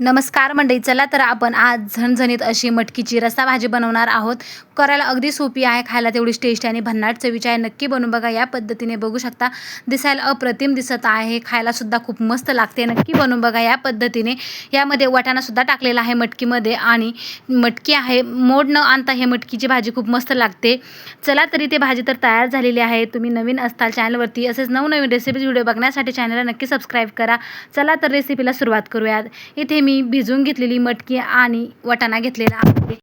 नमस्कार मंडळी चला तर आपण आज झणझणीत अशी मटकीची रस्सा भाजी बनवणार आहोत. करायला अगदी सोपी आहे खायला तेवढीच टेस्टी आणि भन्नाट चवीची आहे. नक्की बनवून बघा या पद्धतीने बघू शकता. दिसायला अप्रतिम दिसत आहे खायलासुद्धा खूप मस्त लागते. नक्की बनवून बघा या पद्धतीने. यामध्ये वाटाणासुद्धा टाकलेला आहे मटकीमध्ये आणि मटकी आहे मोड न आणता हे मटकीची भाजी खूप मस्त लागते. चला तरी ते भाजी तर तयार झालेली आहे. तुम्ही नवीन असताल चॅनलवरती असेच नवनवीन रेसिपीज व्हिडिओ बघण्यासाठी चॅनलला नक्की सबस्क्राईब करा. चला तर रेसिपीला सुरुवात करूयात. इथे मी भिजवून घेतलेली मटकी आणि वटाणा घेतलेला आहे.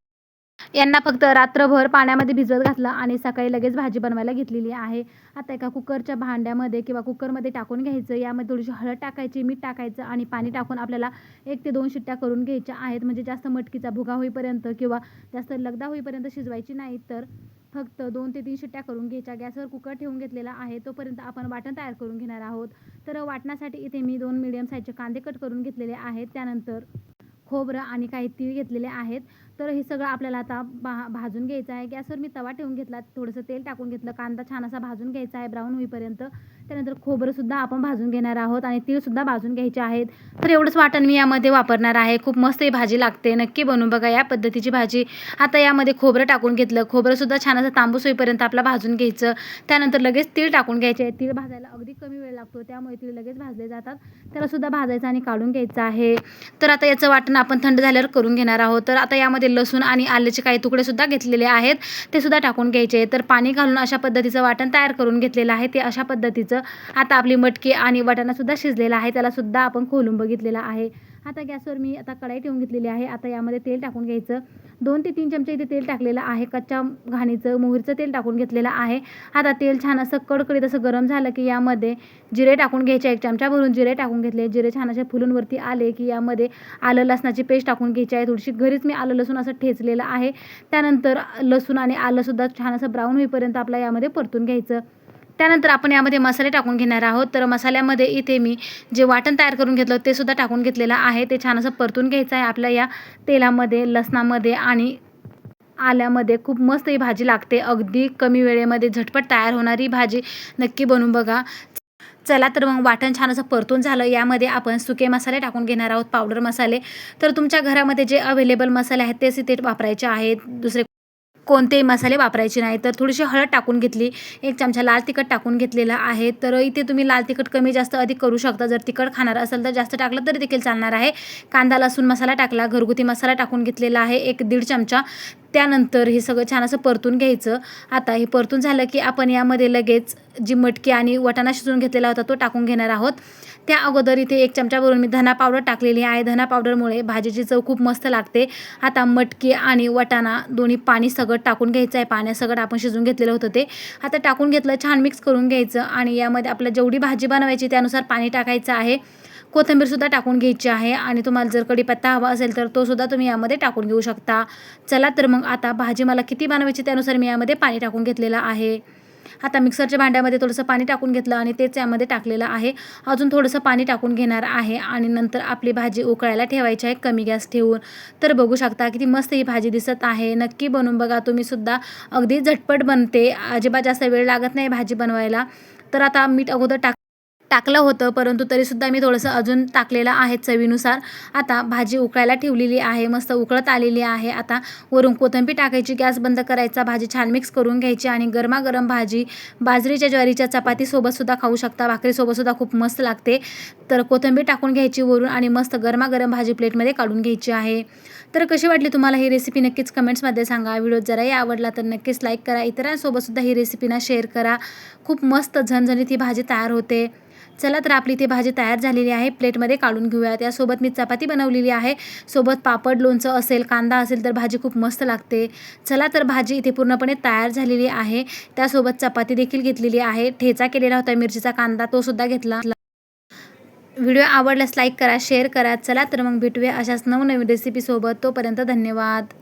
यांना फक्त रात्रभर पाण्यामध्ये भिजवत घातलं आणि सकाळी लगेच भाजी बनवायला घेतलेली आहे. आता एका कुकरच्या भांड्यामध्ये किंवा कुकरमध्ये टाकून घ्यायचं यामध्ये थोडीशी हळद टाकायची मीठ टाकायचं आणि पाणी टाकून आपल्याला एक ते दोन शिट्ट्या करून घ्यायच्या आहेत. म्हणजे जास्त मटकीचा भुगा होईपर्यंत किंवा जास्त लगदा होईपर्यंत शिजवायची नाही तर फक्त दोन ते तीन शिट्ट्या करून घ्यायच्या. गॅसवर कुकर ठेवून घेतलेला आहे. तोपर्यंत आपण वाटण तयार करून घेणार आहोत. तर वाटण्यासाठी इथे मी दोन मिडियम साईजचे कांदे कट करून घेतलेले आहेत. त्यानंतर खोबरं आणि काही तीळ घेतलेले आहेत. तर हे सगळं आपल्याला आता भा भाजून घ्यायचं आहे. गॅसवर मी तवा ठेवून घेतला. थोडंसं तेल टाकून घेतलं. कांदा छान असा भाजून घ्यायचा आहे. ब्राऊन होईपर्यंत. त्यानंतर खोबरंसुद्धा आपण भाजून घेणार आहोत आणि तीळसुद्धा भाजून घ्यायचे आहेत. तर एवढंच वाटण मी यामध्ये वापरणार आहे. खूप मस्त ही भाजी लागते. नक्की बनवून बघा या पद्धतीची भाजी. आता यामध्ये खोबरं टाकून घेतलं. खोबरंसुद्धा छान असं तांबूस होईपर्यंत आपला भाजून घ्यायचं. त्यानंतर लगेच तीळ टाकून घ्यायचे तीळ भाजायला अगदी कमी वेळ लागतो. त्यामुळे तीळ लगेच भाजले जातात. त्यालासुद्धा भाजायचं आणि काढून घ्यायचं आहे. तर आता याचं वाटण आपण थंड झाल्यावर करून घेणार आहोत. तर आता यामध्ये लसूण आणि आल्याचे काही तुकडेसुद्धा घेतलेले आहेत. ते सुद्धा टाकून घ्यायचे तर पाणी घालून अशा पद्धतीचं वाटण तयार करून घेतलेलं आहे. ते अशा पद्धतीचं आता आपली मटकी आणि वाटाणासुद्धा शिजलेला आहे. त्यालासुद्धा आपण खोलून बघितलेला आहे. आता गॅसवर मी आता कढाई ठेवून घेतलेली आहे. आता यामध्ये तेल टाकून घ्यायचं. दोन ते तीन चमचे इथे तेल टाकलेलं आहे. कच्च्या घाणीचं मोहरीचं तेल टाकून घेतलेलं आहे. आता तेल छान असं कडकडीत असं गरम झालं की यामध्ये जिरे टाकून घ्यायचे. एक चमचा भरून जिरे टाकून घेतले. जिरे छान असे फुलूनवरती आले की यामध्ये आलं लसणाची पेस्ट टाकून घ्यायची आहे. थोडीशी घरीच मी आलं लसूण असं ठेचलेलं आहे. त्यानंतर लसूण आणि आलंसुद्धा छान असं ब्राऊन होईपर्यंत आपला यामध्ये परतून घ्यायचं. त्यानंतर आपण यामध्ये मसाले टाकून घेणार आहोत. तर मसाल्यामध्ये इथे मी जे वाटण तयार करून घेतलं ते सुद्धा टाकून घेतलेलं आहे. ते छान असं परतून घ्यायचं आहे. आपल्या या तेलामध्ये लसणामध्ये आणि आल्यामध्ये खूप मस्त ही भाजी लागते. अगदी कमी वेळेमध्ये झटपट तयार होणारी भाजी नक्की बनवून बघा. चला तर मग वाटण छान असं परतून झालं. यामध्ये आपण सुके मसाले टाकून घेणार आहोत पावडर मसाले. तर तुमच्या घरामध्ये जे अवेलेबल मसाले आहेत तेच इथे वापरायचे आहेत. दुसरे कोणतेही मसाले वापरायचे नाही तर थोडीशी हळद टाकून घेतली एक चमचा लाल तिखट टाकून घेतलेला आहे. तर इथे तुम्ही लाल तिखट कमी जास्त अधिक करू शकता. जर तिखट खाणार असेल तर जास्त टाकलं तरी देखील चालणार आहे. कांदा लसूण मसाला टाकला घरगुती मसाला टाकून घेतलेला आहे एक दीड चमचा. त्यानंतर हे सगळं छान असं परतून घ्यायचं. आता हे परतून झालं की आपण यामध्ये लगेच जी मटकी आणि वटाणा शिजवून घेतलेला होता तो टाकून घेणार आहोत. त्या अगोदर इथे एक चमच्यावरून मी धना पावडर टाकलेली आहे. धना पावडरमुळे भाजीची चव खूप मस्त लागते. आता मटकी आणि वटाणा दोन्ही पाणी सगळं टाकून घ्यायचं आहे. पाण्यासगट आपण शिजून घेतलेलं होतं ते. आता टाकून घेतलं छान मिक्स करून घ्यायचं आणि यामध्ये आपलं जेवढी भाजी बनवायची त्यानुसार पाणी टाकायचं आहे. कोथिंबीरसुद्धा टाकून घ्यायची आहे आणि तुम्हाला जर कढीपत्ता हवा असेल तर तो सुद्धा तुम्ही यामध्ये टाकून घेऊ शकता. चला तर मग आता भाजी मला किती बनवायची त्यानुसार मी यामध्ये पाणी टाकून घेतलेलं आहे. आता मिक्सरच्या भांड्यामध्ये थोडंसं पाणी टाकून घेतलं आणि तेच यामध्ये टाकलेलं आहे. अजून थोडंसं पाणी टाकून घेणार आहे आणि नंतर आपली भाजी उकळायला ठेवायची आहे कमी गॅस ठेवून. तर बघू शकता किती मस्त ही भाजी दिसत आहे. नक्की बनवून बघा तुम्ही सुद्धा अगदी झटपट बनते. अजिबात जास्त वेळ लागत नाही भाजी बनवायला. तर आता मीठ अगोदर टाक टाकलं होतं परंतु तरीसुद्धा मी थोडंसं अजून टाकलेलं आहे चवीनुसार. आता भाजी उकळायला ठेवलेली आहे मस्त उकळत आलेली आहे. आता वरून कोथिंबीर टाकायची गॅस बंद करायचा भाजी छान मिक्स करून घ्यायची आणि गरमागरम भाजी बाजरीच्या ज्वारीच्या चपातीसोबतसुद्धा खाऊ शकता. भाकरीसोबतसुद्धा खूप मस्त लागते. तर कोथिंबीर टाकून घ्यायची वरून आणि मस्त गरमागरम भाजी प्लेटमध्ये काढून घ्यायची आहे. तर कशी वाटली तुम्हाला ही रेसिपी नक्कीच कमेंट्समध्ये सांगा. व्हिडिओ जराही आवडला तर नक्कीच लाईक करा. इतरांसोबतसुद्धा ही रेसिपीना शेअर करा. खूप मस्त झणझणीत ही भाजी तयार होते. चला तर आपली इथे भाजी तयार झालेली आहे. प्लेटमध्ये काढून घेऊया त्यासोबत मी चपाती बनवलेली आहे. सोबत पापड लोणचं असेल कांदा असेल तर भाजी खूप मस्त लागते. चला तर भाजी इथे पूर्णपणे तयार झालेली आहे. त्यासोबत चपाती देखील घेतलेली आहे. ठेचा केलेला होता मिरचीचा कांदा तो सुद्धा घेतला. व्हिडिओ आवडल्यास लाईक करा शेअर करा. चला तर मग भेटूया अशाच नवनवीन रेसिपीसोबत तोपर्यंत धन्यवाद.